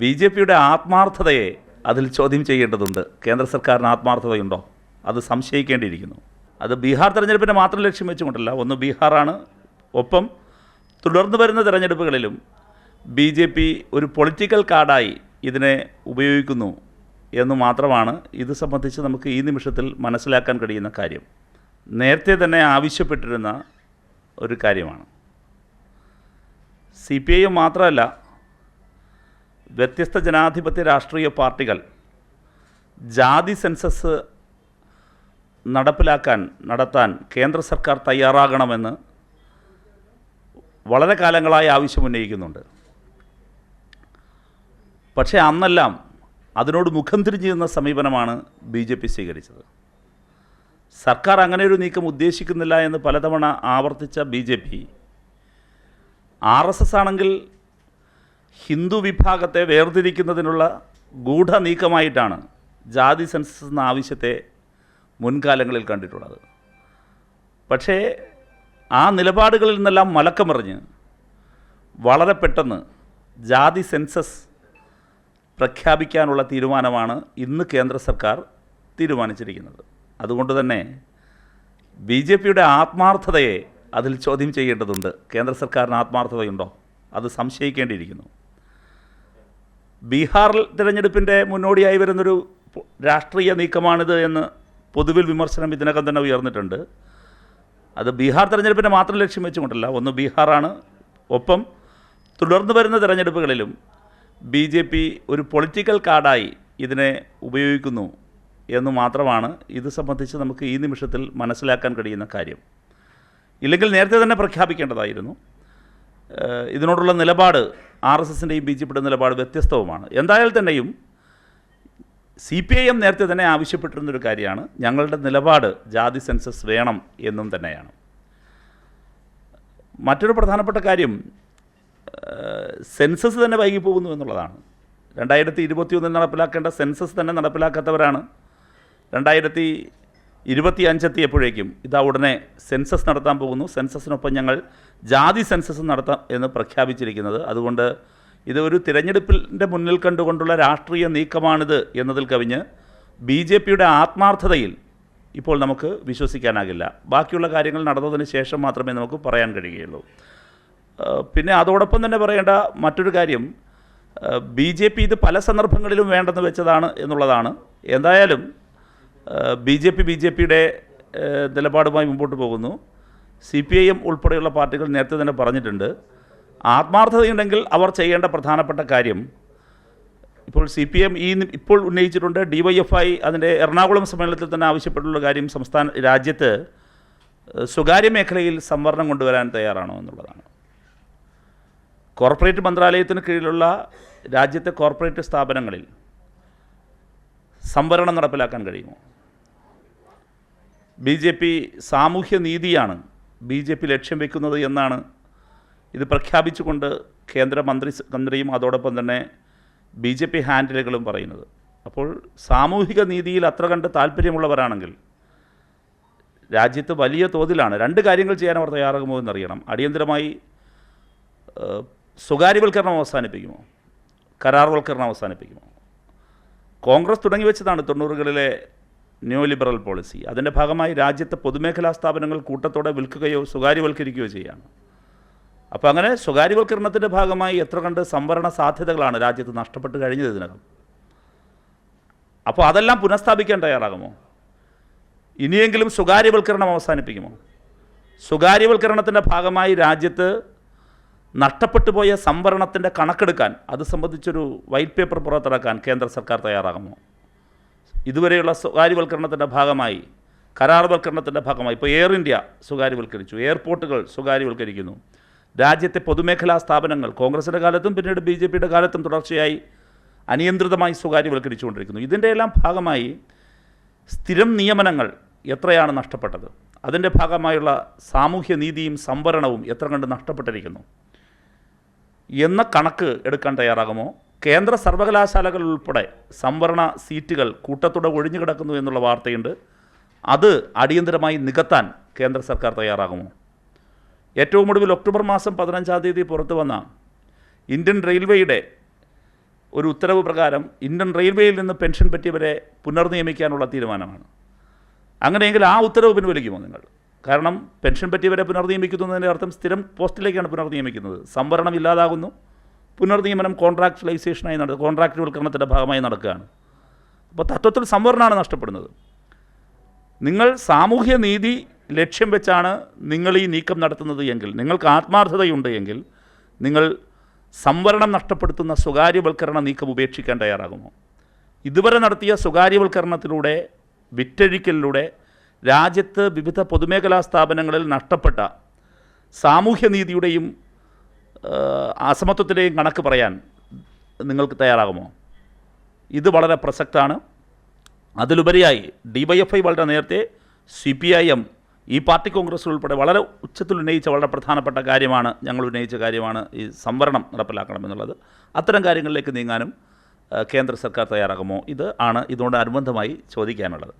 B J പിയുടെ ആത്മാർത്ഥതയെ അതിൽ ചോദ്യം ചെയ്യേണ്ടതുണ്ട്. കേന്ദ്ര സർക്കാരിന് ആത്മാർത്ഥതയുണ്ടോ? അത് സംശയിക്കേണ്ടിയിരിക്കുന്നു. അത് ബീഹാർ തെരഞ്ഞെടുപ്പിനെ മാത്രം ലക്ഷ്യം വെച്ചുകൊണ്ടല്ല ഒന്ന് ബീഹാറാണ്. ഒപ്പം തുടർന്ന് വരുന്ന തെരഞ്ഞെടുപ്പുകളിലും ബി ജെ പി ഒരു പൊളിറ്റിക്കൽ കാർഡായി ഇതിനെ ഉപയോഗിക്കുന്നു എന്ന് മാത്രമാണ് ഇത് സംബന്ധിച്ച് നമുക്ക് ഈ നിമിഷത്തിൽ മനസ്സിലാക്കാൻ കഴിയുന്ന കാര്യം. നേരത്തെ തന്നെ ആവശ്യപ്പെട്ടിരുന്ന ഒരു കാര്യമാണ്. സി പി ഐ മാത്രമല്ല വ്യത്യസ്ത ജനാധിപത്യ രാഷ്ട്രീയ പാർട്ടികൾ ജാതി സെൻസസ് നടപ്പിലാക്കാൻ നടത്താൻ കേന്ദ്ര സർക്കാർ തയ്യാറാകണമെന്ന് വളരെ കാലങ്ങളായി ആവശ്യമുന്നയിക്കുന്നുണ്ട് പക്ഷേ അന്നെല്ലാം അതിനോട് മുഖം തിരിഞ്ഞിരുന്ന സമീപനമാണ് ബി ജെ പി സ്വീകരിച്ചത്. സർക്കാർ അങ്ങനെ ഒരു നീക്കം ഉദ്ദേശിക്കുന്നില്ല എന്ന് പലതവണ ആവർത്തിച്ച B J P R S S ആണെങ്കിൽ ഹിന്ദു വിഭാഗത്തെ വേർതിരിക്കുന്നതിനുള്ള ഗൂഢനീക്കമായിട്ടാണ് ജാതി സെൻസസ് എന്ന ആവശ്യത്തെ മുൻകാലങ്ങളിൽ കണ്ടിട്ടുള്ളത്. പക്ഷേ ആ നിലപാടുകളിൽ നിന്നെല്ലാം മലക്കമറിഞ്ഞ് വളരെ പെട്ടെന്ന് ജാതി സെൻസസ് പ്രഖ്യാപിക്കാനുള്ള തീരുമാനമാണ് ഇന്ന് കേന്ദ്ര സർക്കാർ തീരുമാനിച്ചിരിക്കുന്നത്. അതുകൊണ്ട് തന്നെ ബി ജെ പിയുടെ ആത്മാർത്ഥതയെ അതിൽ ചോദ്യം ചെയ്യേണ്ടതുണ്ട്. കേന്ദ്ര സർക്കാരിന് ആത്മാർത്ഥതയുണ്ടോ? അത് സംശയിക്കേണ്ടിയിരിക്കുന്നു. ബീഹാറിൽ തിരഞ്ഞെടുപ്പിന്റെ മുന്നോടിയായി വരുന്നൊരു രാഷ്ട്രീയ നീക്കമാണിത് എന്ന് പൊതുവിൽ വിമർശനം ഇതിനകം തന്നെ ഉയർന്നിട്ടുണ്ട്. അത് ബീഹാർ തിരഞ്ഞെടുപ്പിനെ മാത്രം ലക്ഷ്യം വെച്ചുകൊണ്ടല്ല ഒന്ന് ബീഹാറാണ്. ഒപ്പം തുടർന്ന് വരുന്ന തിരഞ്ഞെടുപ്പുകളിലും ബി ജെ പി ഒരു പൊളിറ്റിക്കൽ കാർഡായി ഇതിനെ ഉപയോഗിക്കുന്നു എന്ന് മാത്രമാണ് ഇത് സംബന്ധിച്ച് നമുക്ക് ഈ നിമിഷത്തിൽ മനസ്സിലാക്കാൻ കഴിയുന്ന കാര്യം. ഇല്ലെങ്കിൽ നേരത്തെ തന്നെ പ്രഖ്യാപിക്കേണ്ടതായിരുന്നു. ഇതിനോടുള്ള നിലപാട് ആർ എസ് എസിന്റെയും ബി ജെ പിയുടെ നിലപാട് വ്യത്യസ്തവുമാണ്. എന്തായാലും തന്നെയും സി പി ഐ എം നേരത്തെ തന്നെ ആവശ്യപ്പെട്ടിരുന്നൊരു കാര്യമാണ്. ഞങ്ങളുടെ നിലപാട് ജാതി സെൻസസ് വേണം എന്നും തന്നെയാണ്. മറ്റൊരു പ്രധാനപ്പെട്ട കാര്യം സെൻസസ് തന്നെ വൈകിപ്പോകുന്നു എന്നുള്ളതാണ്. രണ്ടായിരത്തി ഇരുപത്തിയൊന്നിൽ നടപ്പിലാക്കേണ്ട സെൻസസ് തന്നെ നടപ്പിലാക്കാത്തവരാണ്. രണ്ടായിരത്തി ഇരുപത്തി അഞ്ചെത്തിയപ്പോഴേക്കും ഇതാ ഉടനെ സെൻസസ് നടത്താൻ പോകുന്നു. സെൻസസിനൊപ്പം ഞങ്ങൾ ജാതി സെൻസസ് നടത്താം എന്ന് പ്രഖ്യാപിച്ചിരിക്കുന്നത്. അതുകൊണ്ട് ഇത് ഒരു തിരഞ്ഞെടുപ്പിന്റെ മുന്നിൽ കണ്ടുകൊണ്ടുള്ള രാഷ്ട്രീയ നീക്കമാണിത് എന്നതിൽ കവിഞ്ഞ് ബി ജെ പിയുടെ ആത്മാർത്ഥതയിൽ ഇപ്പോൾ നമുക്ക് വിശ്വസിക്കാനാകില്ല. ബാക്കിയുള്ള കാര്യങ്ങൾ നടന്നതിന് ശേഷം മാത്രമേ നമുക്ക് പറയാൻ കഴിയുകയുള്ളൂ. പിന്നെ അതോടൊപ്പം തന്നെ പറയേണ്ട മറ്റൊരു കാര്യം ബി ജെ പി ഇത് പല സന്ദർഭങ്ങളിലും വേണ്ടെന്ന് വെച്ചതാണ് എന്നുള്ളതാണ്. എന്തായാലും B J P B J പിയുടെ നിലപാടുമായി മുമ്പോട്ട് പോകുന്നു. സി പി ഐ എം ഉൾപ്പെടെയുള്ള പാർട്ടികൾ നേരത്തെ തന്നെ പറഞ്ഞിട്ടുണ്ട്. ആത്മാർത്ഥതയുണ്ടെങ്കിൽ അവർ ചെയ്യേണ്ട പ്രധാനപ്പെട്ട കാര്യം ഇപ്പോൾ സി പി എം ഈ ഇപ്പോൾ ഉന്നയിച്ചിട്ടുണ്ട് ഡി വൈ എഫ് ഐ അതിന്റെ എറണാകുളം സമ്മേളനത്തിൽ തന്നെ ആവശ്യപ്പെട്ടുള്ള കാര്യം സംസ്ഥാന രാജ്യത്ത് സ്വകാര്യ മേഖലയിൽ സംവരണം കൊണ്ടുവരാൻ തയ്യാറാണോ എന്നുള്ളതാണ്. കോർപ്പറേറ്റ് മന്ത്രാലയത്തിന് കീഴിലുള്ള രാജ്യത്തെ കോർപ്പറേറ്റ് സ്ഥാപനങ്ങളിൽ സംവരണം നടപ്പിലാക്കാൻ കഴിയുമോ? ബി ജെ പി സാമൂഹ്യ നീതിയാണ് ബി ജെ പി ലക്ഷ്യം വെക്കുന്നത് എന്നാണ് ഇത് പ്രഖ്യാപിച്ചുകൊണ്ട് കേന്ദ്രമന്ത്രി മന്ത്രിയും അതോടൊപ്പം തന്നെ ബി ജെ പി ഹാൻഡിലുകളും പറയുന്നത്. അപ്പോൾ സാമൂഹിക നീതിയിൽ അത്ര കണ്ട് താല്പര്യമുള്ളവരാണെങ്കിൽ രാജ്യത്ത് വലിയ തോതിലാണ് രണ്ട് കാര്യങ്ങൾ ചെയ്യാൻ അവർ തയ്യാറാകുമോ എന്നറിയണം. അടിയന്തരമായി സ്വകാര്യവൽക്കരണം അവസാനിപ്പിക്കുമോ? കരാർവൽക്കരണം അവസാനിപ്പിക്കുമോ? കോൺഗ്രസ് തുടങ്ങി വെച്ചതാണ് തൊണ്ണൂറുകളിലെ ന്യൂ ലിബറൽ പോളിസി. അതിന്റെ ഭാഗമായി രാജ്യത്തെ പൊതുമേഖലാ സ്ഥാപനങ്ങൾ കൂട്ടത്തോടെ വിൽക്കുകയോ സ്വകാര്യവൽക്കരിക്കുകയോ ചെയ്യുകയാണ്. അപ്പോൾ അങ്ങനെ സ്വകാര്യവൽക്കരണത്തിന്റെ ഭാഗമായി എത്ര കണ്ട് സംവരണ സാധ്യതകളാണ് രാജ്യത്ത് നഷ്ടപ്പെട്ട് കഴിഞ്ഞത് ഇതിനകം? അപ്പോൾ അതെല്ലാം പുനഃസ്ഥാപിക്കാൻ തയ്യാറാകുമോ? ഇനിയെങ്കിലും സ്വകാര്യവൽക്കരണം അവസാനിപ്പിക്കുമോ? സ്വകാര്യവൽക്കരണത്തിന്റെ ഭാഗമായി രാജ്യത്ത് നഷ്ടപ്പെട്ടു പോയ സംവരണത്തിന്റെ കണക്കെടുക്കാൻ അത് സംബന്ധിച്ചൊരു വൈറ്റ് പേപ്പർ പുറത്തിറക്കാൻ കേന്ദ്ര സർക്കാർ തയ്യാറാകുമോ? ഇതുവരെയുള്ള സ്വകാര്യവൽക്കരണത്തിന്റെ ഭാഗമായി കരാർവൽക്കരണത്തിന്റെ ഭാഗമായി. ഇപ്പോൾ എയർ ഇന്ത്യ സ്വകാര്യവൽക്കരിച്ചു എയർപോർട്ടുകൾ സ്വകാര്യവൽക്കരിക്കുന്നു. രാജ്യത്തെ പൊതുമേഖലാ സ്ഥാപനങ്ങൾ കോൺഗ്രസിന്റെ കാലത്തും പിന്നീട് ബി ജെ പിയുടെ കാലത്തും തുടർച്ചയായി അനിയന്ത്രിതമായി സ്വകാര്യവൽക്കരിച്ചുകൊണ്ടിരിക്കുന്നു. ഇതിന്റെ എല്ലാം ഭാഗമായി സ്ഥിരം നിയമനങ്ങൾ എത്രയാണ് നഷ്ടപ്പെട്ടത്? അതിന്റെ ഭാഗമായുള്ള സാമൂഹ്യനീതിയും സംവരണവും എത്ര കണ്ട് നഷ്ടപ്പെട്ടിരിക്കുന്നു? എന്ന കണക്ക് എടുക്കാൻ തയ്യാറാകുമോ? കേന്ദ്ര സർവകലാശാലകൾ ഉൾപ്പെടെ സംവരണ സീറ്റുകൾ കൂട്ടത്തോടെ ഒഴിഞ്ഞു കിടക്കുന്നു എന്നുള്ള വാർത്തയുണ്ട്. അത് അടിയന്തരമായി നികത്താൻ കേന്ദ്ര സർക്കാർ തയ്യാറാകുമോ? ഏറ്റവും ഒടുവിൽ ഒക്ടോബർ മാസം പതിനഞ്ചാം തീയതി പുറത്തു വന്ന ഇന്ത്യൻ റെയിൽവേയുടെ ഒരു ഉത്തരവ് പ്രകാരം ഇന്ത്യൻ റെയിൽവേയിൽ നിന്ന് പെൻഷൻ പറ്റിയവരെ പുനർനിയമിക്കാനുള്ള തീരുമാനമാണ്. അങ്ങനെയെങ്കിൽ ആ ഉത്തരവ് പിൻവലിക്കുമോ നിങ്ങൾ? കാരണം പെൻഷൻ പറ്റിയവരെ പുനർനിയമിക്കുന്നതിന്റെ അർത്ഥം സ്ഥിരം പോസ്റ്റിലേക്കാണ് പുനർനിയമിക്കുന്നത്. സംവരണം ഇല്ലാതാകുന്നു. പുനർനിയമനം കോൺട്രാക്ച്വലൈസേഷനായി നട കോൺട്രാക്റ്റുവൽക്കരണത്തിന്റെ ഭാഗമായി നടക്കുകയാണ്. അപ്പോൾ തത്വത്തിൽ സംവരണമാണ് നഷ്ടപ്പെടുന്നത്. നിങ്ങൾ സാമൂഹ്യ നീതി ലക്ഷ്യം വെച്ചാണ് നിങ്ങൾ ഈ നീക്കം നടത്തുന്നത് എങ്കിൽ നിങ്ങൾക്ക് ആത്മാർത്ഥതയുണ്ട് എങ്കിൽ നിങ്ങൾ സംവരണം നഷ്ടപ്പെടുത്തുന്ന സ്വകാര്യവൽക്കരണ നീക്കം ഉപേക്ഷിക്കാൻ തയ്യാറാകുമോ ഇതുവരെ നടത്തിയ സ്വകാര്യവൽക്കരണത്തിലൂടെ വിറ്റഴിക്കലിലൂടെ രാജ്യത്ത് വിവിധ പൊതുമേഖലാ സ്ഥാപനങ്ങളിൽ നഷ്ടപ്പെട്ട സാമൂഹ്യനീതിയുടെയും അസമത്വത്തിന്റെയും കണക്ക് പറയാൻ നിങ്ങൾക്ക് തയ്യാറാകുമോ? ഇത് വളരെ പ്രസക്തമാണ്. അതിലുപരിയായി ഡി വൈ എഫ് ഐ വളരെ നേരത്തെ സി പി ഐ എം ഈ പാർട്ടി കോൺഗ്രസ് ഉൾപ്പെടെ വളരെ ഉച്ചത്തിൽ ഉന്നയിച്ച വളരെ പ്രധാനപ്പെട്ട കാര്യമാണ് ഞങ്ങൾ ഉന്നയിച്ച കാര്യമാണ് ഈ സംവരണം നടപ്പിലാക്കണമെന്നുള്ളത് അത്തരം കാര്യങ്ങളിലേക്ക് നീങ്ങാനും കേന്ദ്ര സർക്കാർ തയ്യാറാകുമോ? ഇത് ആണ് ഇതുകൊണ്ട് അനുബന്ധമായി ചോദിക്കാനുള്ളത്.